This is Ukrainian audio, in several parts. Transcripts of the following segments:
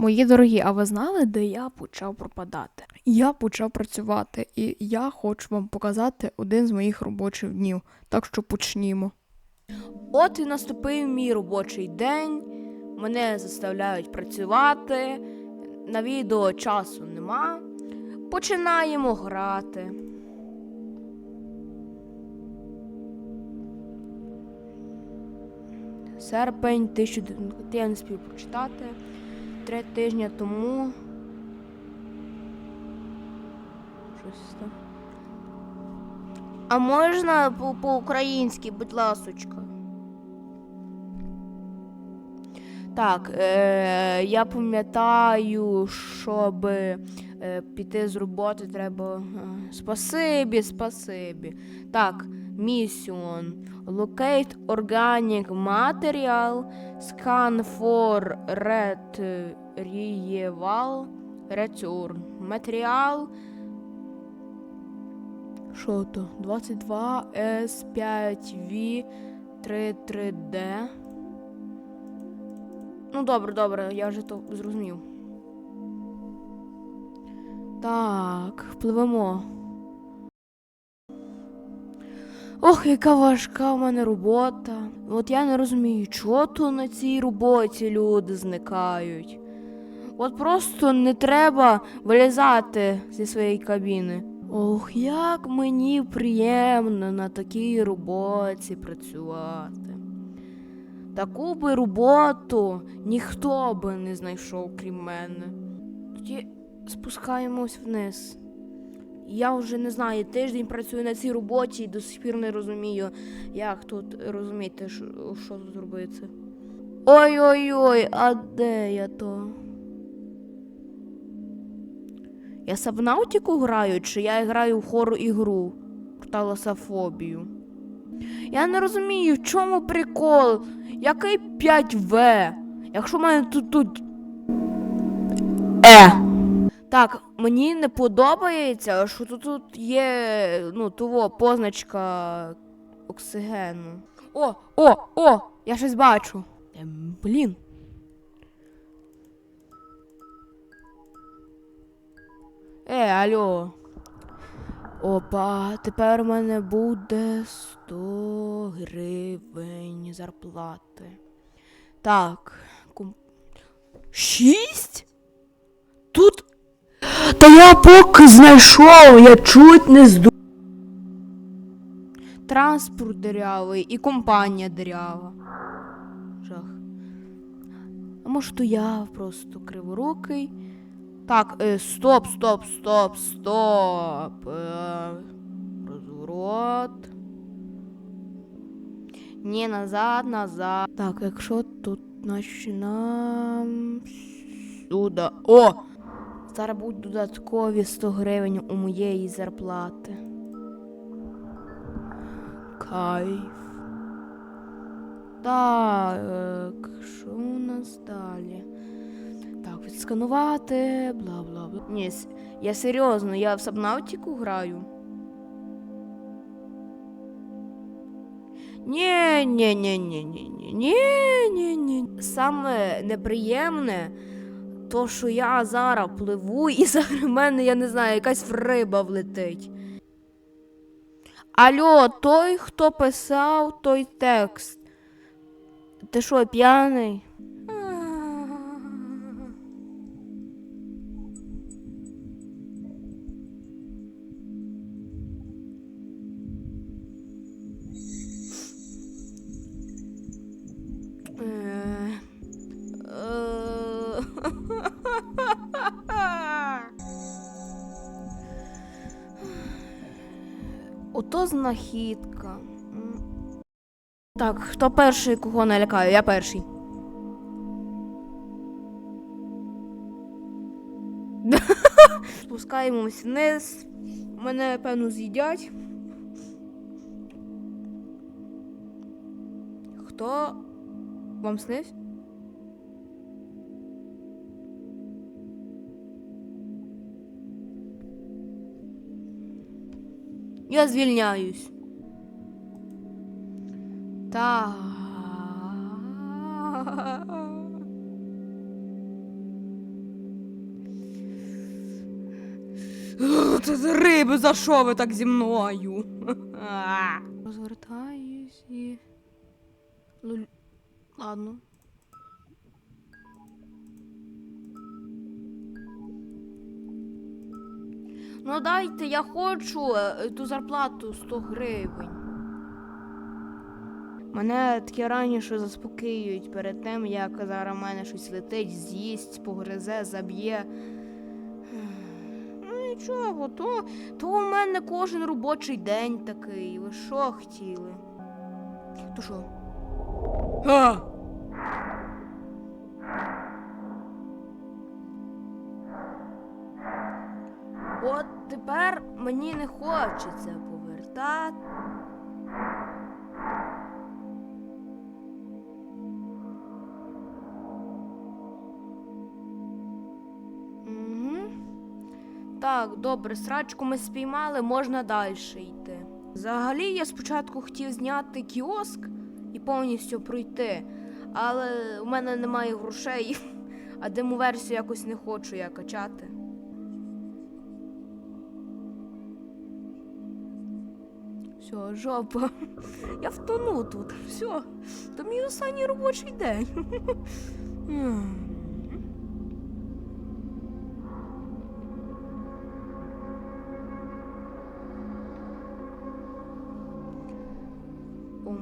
Мої дорогі, а ви знали, де я почав пропадати? Я почав працювати, і я хочу вам показати один з моїх робочих днів. Так що почнімо. От і наступив мій робочий день. Мене заставляють працювати. На відео часу нема. Починаємо грати. Серпень 1000... Я не спів прочитати. Три тижні тому. Щось там. А можна по- по-українськи, будь ласочка? Так, е, я пам'ятаю, щоб е, піти з роботи, треба. е, Спасибі, спасибі. Так, mission. Locate organic material. Scan for retrieval. Return. Матеріал. Що то? 22 S5V 33D. Ну, добре, добре, я вже то зрозумів. Так, пливемо. Ох, яка важка в мене робота. От я не розумію, чого то на цій роботі люди зникають. От просто не треба вилізати зі своєї кабіни. Ох, як мені приємно на такій роботі працювати. Таку би роботу ніхто би не знайшов, крім мене. Тоді спускаємось вниз. Я вже не знаю, тиждень працюю на цій роботі і до сих пір не розумію, як тут розуміти, що, тут робиться. Ой-ой-ой, а де я то? Я Сабнаутіку граю, чи я граю в хору ігру таласофобію? Я не розумію, в чому прикол? Який 5В? Якщо в мене тут тут. Е. Так, мені не подобається, що тут, тут є ну, того позначка оксигену. О, о, о! Я щось бачу. Ем, блін. Е, алло. Опа, тепер у мене буде 100 гривень зарплати. Так. Шість? Тут. Та я поки знайшов, я чуть не зду. Транспорт дирявий і компанія дирява. Жах. А може, то я просто криворукий. Так, е, стоп, стоп, стоп, стоп. Е, розворот. Ні, назад, назад. Так, якщо тут значить нам сюди. О! Зараз будуть додаткові 100 гривень у моєї зарплати. Кайф. Так, що у нас далі? Так, відсканувати, бла бла бла. Ні, я серйозно, я в Сабнаутіку граю. Ні, ні, ні, ні, ні, ні, ні, ні, ні. Саме неприємне, то що я зараз пливу, і зараз в мене, я не знаю, якась риба влетить. Алло, той, хто писав той текст. Ти що, п'яний? Ото знахідка. Так, хто перший кого налякаю? Я перший. Спускаємось вниз. Мене, певно, з'їдять. Хто вам снився? Я звільняюсь. Так. Риби, за що ви так зі мною? Розвертаюсь і. Ладно. Ну дайте, я хочу е, ту зарплату 100 гривень. Мене таке раніше заспокоюють перед тим, як зараз в мене щось летить, з'їсть, погризе, заб'є. Ну нічого, то, то у мене кожен робочий день такий. Ви що хотіли? То що? А! От тепер мені не хочеться повертати. Так, добре, срачку ми спіймали, можна далі йти. Взагалі, я спочатку хотів зняти кіоск і повністю пройти, але у мене немає грошей, а демоверсію якось не хочу я качати. Все, жопа. Я втону тут. Все. То мій останній робочий день.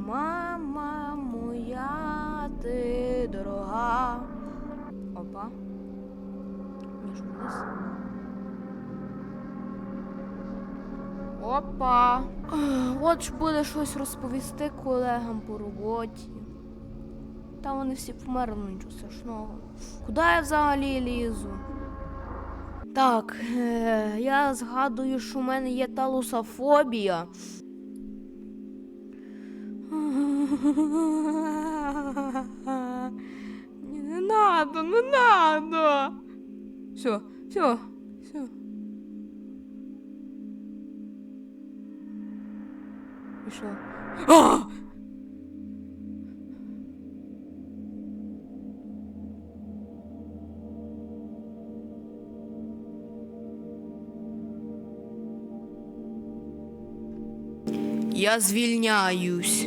Мама моя, ти дорога. Опа. Між вниз. Опа. От ж буде щось розповісти колегам по роботі. Та вони всі померли, нічого страшного. Куди я взагалі лізу? Так, е, я згадую, що в мене є талусофобія. Не надо, не надо. Все, все. А! Я звільняюсь.